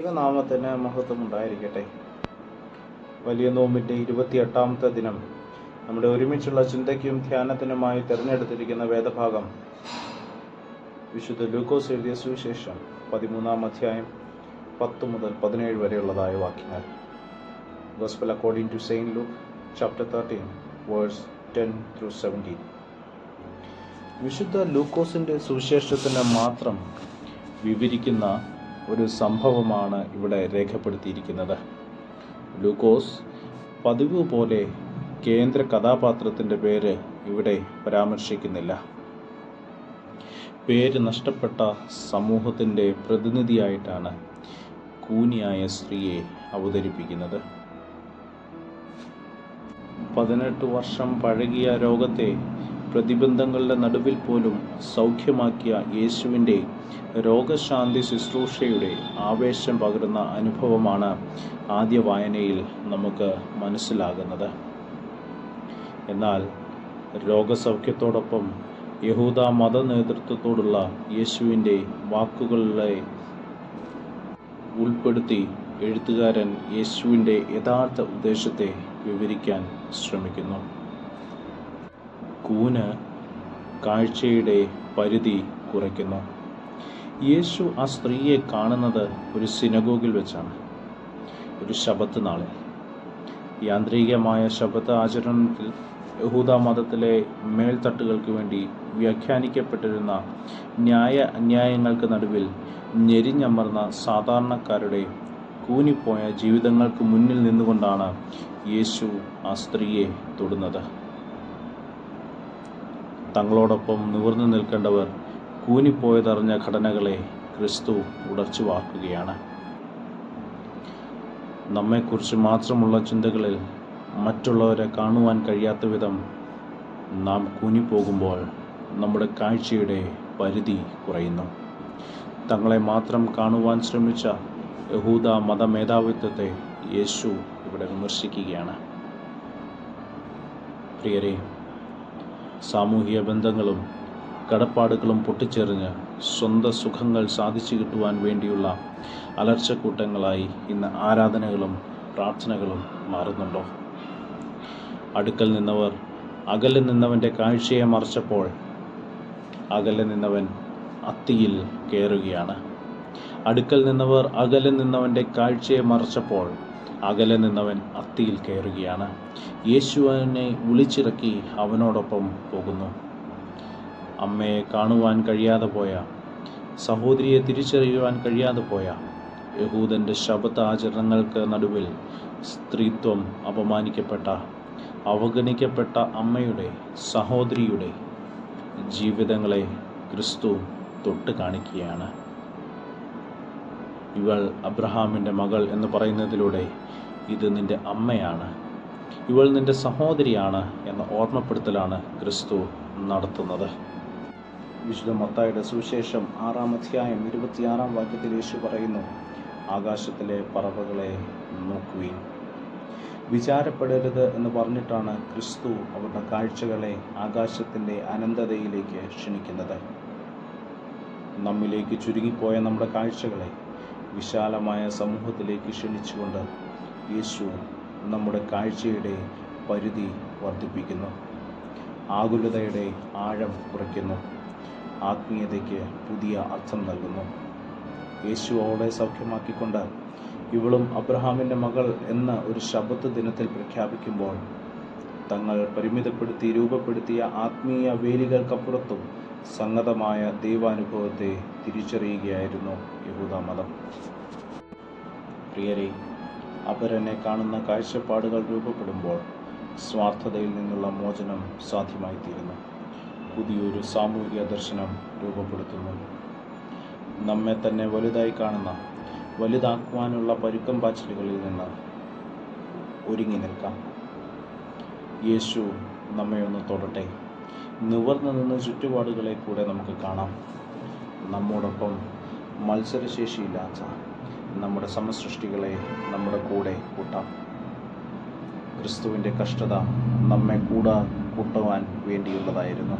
ദൈവനാമത്തിന് മഹത്വം ഉണ്ടായിരിക്കട്ടെ വലിയ നോമ്പിന്റെ ഇരുപത്തിയെട്ടാമത്തെ ദിനം. നമ്മുടെ ഒരുമിച്ചുള്ള ചിന്തയ്ക്കും ധ്യാനത്തിനുമായി തിരഞ്ഞെടുത്തിരിക്കുന്ന വേദഭാഗം. വിശുദ്ധ ലൂക്കോസ് എഴുതിയ സുവിശേഷം പതിമൂന്നാം അധ്യായം പത്ത് മുതൽ പതിനേഴ് വരെയുള്ളതായ വാക്യങ്ങൾ. Gospel according to saint Luke chapter thirteen verse ten through seventeen വിശുദ്ധ ലൂക്കോസിന്റെ സുവിശേഷത്തിന് മാത്രം വിവരിക്കുന്ന ഒരു സംഭവമാണ് ഇവിടെ രേഖപ്പെടുത്തിയിരിക്കുന്നത്. ലൂക്കോസ് പതിവ് പോലെ കേന്ദ്ര കഥാപാത്രത്തിന്റെ പേര് ഇവിടെ പരാമർശിക്കുന്നില്ല. പേര് നഷ്ടപ്പെട്ട സമൂഹത്തിന്റെ പ്രതിനിധിയായിട്ടാണ് കൂനിയായ സ്ത്രീയെ അവതരിപ്പിക്കുന്നത്. പതിനെട്ട് വർഷം പഴകിയ രോഗത്തെ പ്രതിബന്ധങ്ങളുടെ നടുവിൽ പോലും സൗഖ്യമാക്കിയ യേശുവിന്റെ രോഗശാന്തി ശുശ്രൂഷയുടെ ആവേശം പകരുന്ന അനുഭവമാണ് ആദ്യ വായനയിൽ നമുക്ക് മനസ്സിലാകുന്നത്. എന്നാൽ രോഗസൗഖ്യത്തോടൊപ്പം യഹൂദ മത നേതൃത്വത്തോടുള്ള യേശുവിന്റെ വാക്കുകളെ ഉൾപ്പെടുത്തി എഴുത്തുകാരൻ യേശുവിന്റെ യഥാർത്ഥ ഉദ്ദേശത്തെ വിവരിക്കാൻ ശ്രമിക്കുന്നു. കൂന് കാഴ്ചയുടെ പരിധി കുറയ്ക്കുന്നു. യേശു ആ സ്ത്രീയെ കാണുന്നത് ഒരു സിനഗോഗിൽ വെച്ചാണ്. ഒരു ശബത്ത് നാളിൽ. യാന്ത്രികമായ ശബത്ത് ആചരണത്തിൽ യഹൂദ മതത്തിലെ മേൽത്തട്ടുകൾക്ക് വേണ്ടി വ്യാഖ്യാനിക്കപ്പെട്ടിരുന്ന ന്യായ അന്യായങ്ങൾക്ക് നടുവിൽ ഞെരിഞ്ഞമർന്ന സാധാരണക്കാരുടെ കൂനിപ്പോയ ജീവിതങ്ങൾക്ക് മുന്നിൽ നിന്നുകൊണ്ടാണ് യേശു ആ സ്ത്രീയെ തൊടുന്നത്. തങ്ങളോടൊപ്പം നിവർന്നു നിൽക്കേണ്ടവർ കൂനിപ്പോയതറിഞ്ഞ ഘടനകളെ ക്രിസ്തു ഉടച്ചു വാക്കുകയാണ് നമ്മെക്കുറിച്ച് മാത്രമുള്ള ചിന്തകളിൽ മറ്റുള്ളവരെ കാണുവാൻ കഴിയാത്ത വിധം നാം കൂനിപ്പോകുമ്പോൾ നമ്മുടെ കാഴ്ചയുടെ പരിധി കുറയുന്നു. തങ്ങളെ മാത്രം കാണുവാൻ ശ്രമിച്ച യഹൂദ മതമേധാവിത്വത്തെ യേശു ഇവിടെ വിമർശിക്കുകയാണ്. പ്രിയരെ സാമൂഹിക ബന്ധങ്ങളും കടപ്പാടുകളും പൊട്ടിച്ചെറിഞ്ഞ് സ്വന്തം സുഖങ്ങൾ സാധിച്ചു കിട്ടുവാൻ വേണ്ടിയുള്ള അലർച്ചക്കൂട്ടങ്ങളായി ഇന്ന് ആരാധനകളും പ്രാർത്ഥനകളും മാറുന്നുണ്ടോ? അടുക്കൽ നിന്നവർ അകലെ നിന്നവന്റെ കാഴ്ചയെ മറിച്ചപ്പോൾ അകലെ നിന്നവൻ അത്തിയിൽ കയറുകയാണ്. അടുക്കൽ നിന്നവർ അകലെ നിന്നവന്റെ കാഴ്ചയെ മറിച്ചപ്പോൾ അകലെ നിന്നവൻ അത്തിയിൽ കയറുകയാണ്. യേശുവിനെ വിളിച്ചിറക്കി അവനോടൊപ്പം പോകുന്നു. അമ്മയെ കാണുവാൻ കഴിയാതെ പോയ സഹോദരിയെ തിരിച്ചറിയുവാൻ കഴിയാതെ പോയ യഹൂദന്റെ ശബ്ദ ആചരണങ്ങൾക്ക് നടുവിൽ സ്ത്രീത്വം അപമാനിക്കപ്പെട്ട അവഗണിക്കപ്പെട്ട അമ്മയുടെ സഹോദരിയുടെ ജീവിതങ്ങളെ ക്രിസ്തു തൊട്ട് കാണിക്കുകയാണ്. ഇവൾ അബ്രഹാമിന്റെ മകൾ എന്ന് പറയുന്നതിലൂടെ ഇത് നിന്റെ അമ്മയാണ്. ഇവൾ നിന്റെ സഹോദരിയാണ് എന്ന ഓർമ്മപ്പെടുത്തലാണ് ക്രിസ്തു നടത്തുന്നത്. വിശുദ്ധ മത്തായുടെ സുവിശേഷം ആറാം അധ്യായം ഇരുപത്തിയാറാം വാക്യത്തിൽ യേശു പറയുന്നു ആകാശത്തിലെ പറവകളെ നോക്കുവിൻ. വിചാരപ്പെടരുത് എന്ന് പറഞ്ഞിട്ടാണ് ക്രിസ്തു അവരുടെ കാഴ്ചകളെ ആകാശത്തിന്റെ അനന്തതയിലേക്ക് ക്ഷണിക്കുന്നത്. നമ്മിലേക്ക് ചുരുങ്ങിപ്പോയ നമ്മുടെ കാഴ്ചകളെ വിശാലമായ സമൂഹത്തിലേക്ക് ക്ഷണിച്ചുകൊണ്ട് യേശു നമ്മുടെ കാഴ്ചയുടെ പരിധി വർദ്ധിപ്പിക്കുന്നു. ആകുലതയുടെ ആഴം കുറയ്ക്കുന്നു. ആത്മീയതയ്ക്ക് പുതിയ അർത്ഥം നൽകുന്നു. യേശു അവളെ സൗഖ്യമാക്കിക്കൊണ്ട് ഇവളും അബ്രഹാമിന്റെ മകൾ എന്ന ഒരു ശബത്ത് ദിനത്തിൽ പ്രഖ്യാപിക്കുമ്പോൾ തങ്ങൾ പരിമിതപ്പെടുത്തി രൂപപ്പെടുത്തിയ ആത്മീയ വേലികൾക്കപ്പുറത്തും സംഗതമായ ദൈവാനുഭവത്തെ തിരിച്ചറിയുകയായിരുന്നു യഹൂദ മതം പ്രിയരെ അപരനെ കാണുന്ന കാഴ്ചപ്പാടുകൾ രൂപപ്പെടുമ്പോൾ സ്വാർത്ഥതയിൽ നിന്നുള്ള മോചനം സാധ്യമായിത്തീരുന്നു. പുതിയൊരു സാമൂഹിക ദർശനം രൂപപ്പെടുത്തുന്നു. നമ്മെ തന്നെ വലുതായി കാണുന്ന വലുതാക്കുവാനുള്ള പരുക്കം പാച്ചിലുകളിൽ നിന്ന് ഒരുങ്ങി നിൽക്കാം. യേശു നമ്മെ ഒന്ന് തൊടട്ടെ. നിവർന്നു നിന്ന് ചുറ്റുപാടുകളെ കൂടെ നമുക്ക് കാണാം. നമ്മോടൊപ്പം മത്സരശേഷിയില്ലാത്ത നമ്മുടെ സമസൃഷ്ടികളെ നമ്മുടെ കൂടെ കൂട്ടാം. ക്രിസ്തുവിന്റെ കഷ്ടത നമ്മെ കൂടെ കൂട്ടുവാൻ വേണ്ടിയുള്ളതായിരുന്നു.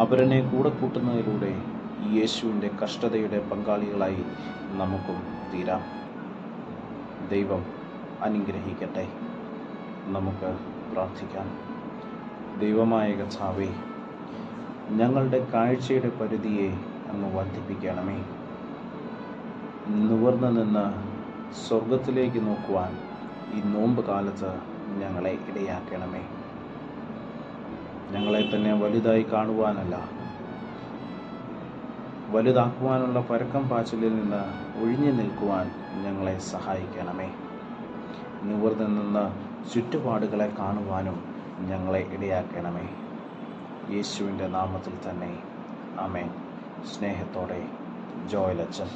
അവരനെ കൂടെ കൂട്ടുന്നതിലൂടെ യേശുവിന്റെ കഷ്ടതയുടെ പങ്കാളികളായി നമുക്കും തീരാം. ദൈവം അനുഗ്രഹിക്കട്ടെ. നമുക്ക് പ്രാർത്ഥിക്കാം. ദൈവമായ കഥാവേ ഞങ്ങളുടെ കാഴ്ചയുടെ പരിധിയെ അങ്ങ് വർദ്ധിപ്പിക്കണമേ. നിവർന്നു നിന്ന് സ്വർഗത്തിലേക്ക് നോക്കുവാൻ ഈ നോമ്പ് കാലത്ത് ഞങ്ങളെ ഇടയാക്കണമേ. ഞങ്ങളെ തന്നെ വലുതായി കാണുവാനല്ല വലുതാക്കുവാനുള്ള പരക്കം പാച്ചിലിൽ നിന്ന് ഒഴിഞ്ഞു നിൽക്കുവാൻ ഞങ്ങളെ സഹായിക്കണമേ. നിവർന്നു നിന്ന് ചുറ്റുപാടുകളെ കാണുവാനും ഞങ്ങളെ ഇടയാക്കണമേ. യേശുവിന്റെ നാമത്തിൽ തന്നെ. ആമേൻ. സ്നേഹത്തോടെ ജോയലച്ചൻ.